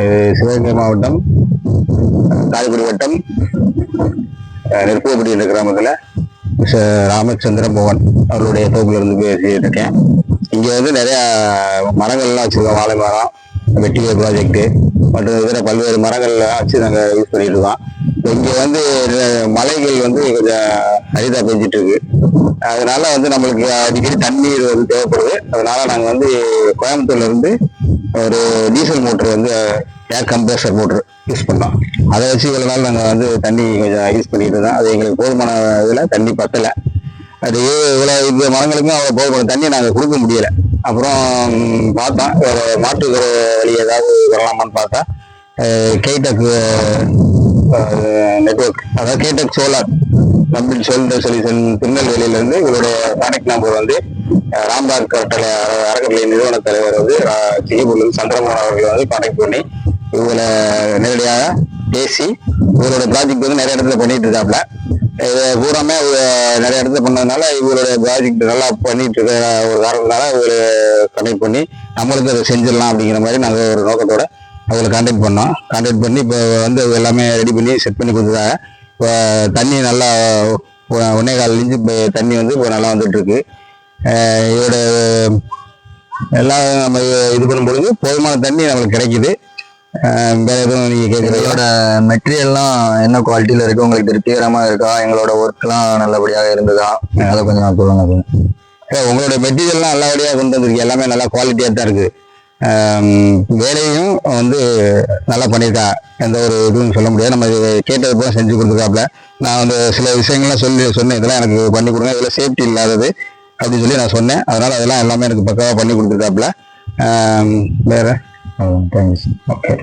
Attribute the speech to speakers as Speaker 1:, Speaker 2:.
Speaker 1: இது சிவகங்கை மாவட்டம் காரைக்குடி வட்டம் அஹ், என்ற கிராமத்தில் ராமச்சந்திர மோகன் அவருடைய தோப்புல இருந்து பேசிட்டு இருக்கேன். இங்கே வந்து நிறைய மரங்கள்லாம் வச்சுருக்கோம் வாழை மரம் வெட்டிவே ப்ராஜெக்ட்டு மற்றும் இதர பல்வேறு மரங்கள்லாம் வச்சு நாங்கள் யூஸ் பண்ணிட்டு இருக்கோம். இங்கே வந்து மலைகள் வந்து கொஞ்சம் அரிதாக பெஞ்சிட்டு இருக்கு. அதனால வந்து நம்மளுக்கு அடிக்கடி தண்ணீர் வந்து தேவைப்படுது. அதனால நாங்கள் வந்து கோயம்புத்தூர்ல இருந்து ஒரு டீசல் மோட்ரு வந்து ஏர் கம்ப்ரஸர் மோட்ரு யூஸ் பண்ணோம். அதை வச்சு இவ்வளோ நாள் நாங்கள் வந்து தண்ணி கொஞ்சம் யூஸ் பண்ணிட்டு இருந்தோம். அது எங்களுக்கு போதுமான இதில் தண்ணி பத்தலை. அது இவ்வளோ இந்த மரங்களுக்கும் அவ்வளோ போதுமான தண்ணி நாங்கள் கொடுக்க முடியலை. அப்புறம் பார்த்தோம். வேறு மாட்டு வழி ஏதாவது வரலாமான்னு பார்த்தா கேடெக் நெட்வொர்க் அதாவது கேடக் சோலார் கம்ப்ளீட் சோல்டர் சொல்யூஷன் திருநெல்வேலியிலேருந்து இவருடைய கான்டாக்ட் நம்பர் வந்து ராம்பாக் கட்டளை அறக்கட்டளை நிறுவன தலைவர் வந்து சிங்கப்பூர்லேருந்து சந்திரமோகன் அவர்கள் வந்து கான்டாக்ட் பண்ணி இவங்களை நேரடியாக பேசி இவரோட ப்ராஜெக்ட் வந்து நிறைய இடத்துல பண்ணிட்டு இருக்காப்ல. இதை பூராமே நிறைய இடத்துல பண்ணதுனால இவரோட ப்ராஜெக்ட் நல்லா பண்ணிட்டு இருக்க ஒரு காரணத்தினால இவர் கனெக்ட் பண்ணி நம்மளுக்கு அதை செஞ்சிடலாம் அப்படிங்கிற மாதிரி நாங்கள் ஒரு நோக்கத்தோட அவங்களை கான்டாக்ட் பண்ணோம். கான்டாக்ட் பண்ணி இப்போ வந்து எல்லாமே ரெடி பண்ணி செட் பண்ணி கொடுத்துருக்காங்க இப்போ தண்ணி நல்லா ஒன்னே கால் இன்ச்சு இப்போ தண்ணி வந்து இப்போ நல்லா வந்துட்டு இருக்கு. இதோட எல்லாம் நம்ம இது பண்ணும்பொழுது போதுமான தண்ணி நம்மளுக்கு கிடைக்குது. வேற எதுவும் நீங்க கேட்குறீங்களா?
Speaker 2: எங்களோட மெட்டீரியல்லாம் என்ன குவாலிட்டியில இருக்கு? உங்களுக்கு திருப்திகரமா இருக்கா? எங்களோட ஒர்க்லாம் நல்லபடியாக இருந்ததா? அதை கொஞ்சம் சொல்லுங்க அது.
Speaker 1: உங்களோட மெட்டீரியல்லாம் நல்லபடியாக கொண்டு வந்திருக்கு எல்லாமே நல்லா குவாலிட்டியாக தான் இருக்குது வேலையும் வந்து நல்லா பண்ணியிருக்கா எந்த ஒரு இதுவும் சொல்ல முடியாது. நம்ம இது கேட்டது போல செஞ்சு கொடுத்துருக்காப்புல நான் வந்து சில விஷயங்கள்லாம் சொல்லி சொன்னேன். இதெல்லாம் எனக்கு பண்ணி கொடுங்க. இதில் சேஃப்டி இல்லாதது. அப்படின்னு சொல்லி நான் சொன்னேன் அதனால அதெல்லாம் எல்லாமே எனக்கு பக்காவாக பண்ணி கொடுத்துருக்காப்புல வேற.
Speaker 2: Thanks.
Speaker 1: ஓகே